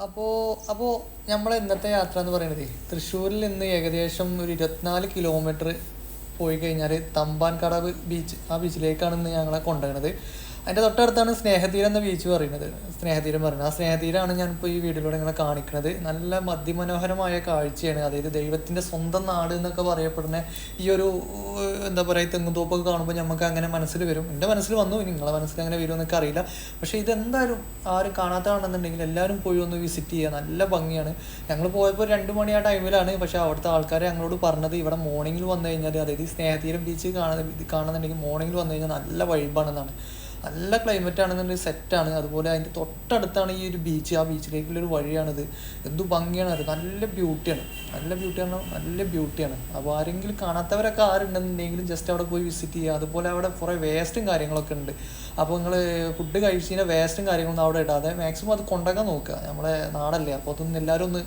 അപ്പോൾ അപ്പോൾ നമ്മളെ ഇന്നത്തെ യാത്ര എന്ന് പറയുന്നത് തൃശ്ശൂരിൽ നിന്ന് ഏകദേശം ഒരു ഇരുപത്തിനാല് കിലോമീറ്റർ പോയി കഴിഞ്ഞാൽ തമ്പാൻ കടവ് ബീച്ച് ആ ബീച്ചിലേക്കാണ് ഇന്ന് ഞങ്ങളെ കൊണ്ടുപോകുന്നത് അതിന്റെ തൊട്ടടുത്താണ് സ്നേഹതീരം എന്ന ബീച്ച് പറയുന്നത്. സ്നേഹതീരം പറയുന്നത് ആ സ്നേഹതീരമാണ് ഞാനിപ്പോൾ ഈ വീഡിയോയിലൂടെ ഇങ്ങനെ കാണിക്കുന്നത് നല്ല മതിമനോഹരമായ കാഴ്ചയാണ്. അതായത് ദൈവത്തിന്റെ സ്വന്തം നാട് എന്നൊക്കെ പറയപ്പെടുന്ന ഈ ഒരു എന്താ പറയുക തെങ്ങുതോപ്പൊക്കെ കാണുമ്പോൾ നമുക്ക് അങ്ങനെ മനസ്സിൽ വരും. എന്റെ മനസ്സിൽ വന്നു. നിങ്ങളെ മനസ്സിൽ അങ്ങനെ വരുമോ എന്നൊക്കെ അറിയില്ല. പക്ഷേ ഇതെന്തായാലും ആരും കാണാത്തതാണെന്നുണ്ടെങ്കിൽ എല്ലാവരും പോയി ഒന്ന് വിസിറ്റ് ചെയ്യുക. നല്ല ഭംഗിയാണ്. ഞങ്ങൾ പോയപ്പോൾ രണ്ട് മണി ആ ടൈമിലാണ്. പക്ഷേ അവിടുത്തെ ആൾക്കാരെ ഞങ്ങളോട് പറഞ്ഞത് ഇവിടെ മോർണിംഗിൽ വന്നു കഴിഞ്ഞാൽ അതായത് സ്നേഹതീരം ബീച്ച് കാണുന്ന കാണുന്നുണ്ടെങ്കിൽ മോർണിംഗിൽ വന്നു കഴിഞ്ഞാൽ നല്ല വൈബാണെന്നാണ് നല്ല ക്ലൈമറ്റ് ആണെന്നുണ്ടെങ്കിൽ സെറ്റാണ് അതുപോലെ അതിന്റെ തൊട്ടടുത്താണ് ഈ ഒരു ബീച്ച് ആ ബീച്ചിലേക്കുള്ള ഒരു വഴിയാണിത്. എന്തു ഭംഗിയാണ് അത്. നല്ല ബ്യൂട്ടിയാണ് നല്ല ബ്യൂട്ടിയാണ് നല്ല ബ്യൂട്ടിയാണ് അപ്പോൾ ആരെങ്കിലും കാണാത്തവരൊക്കെ ആരുണ്ടെന്നുണ്ടെങ്കിലും ജസ്റ്റ് അവിടെ പോയി വിസിറ്റ് ചെയ്യുക. അതുപോലെ അവിടെ കുറേ വേസ്റ്റും കാര്യങ്ങളൊക്കെ ഉണ്ട്. അപ്പോൾ നിങ്ങൾ ഫുഡ് കഴിച്ചതിന്റെ വേസ്റ്റും കാര്യങ്ങളൊന്നും അവിടെ ഇടാതെ മാക്സിമം അത് കൊണ്ടാക്കാൻ നോക്കുക. നമ്മളെ നാടല്ലേ? അപ്പോൾ അതൊന്നും എല്ലാവരും ഒന്ന്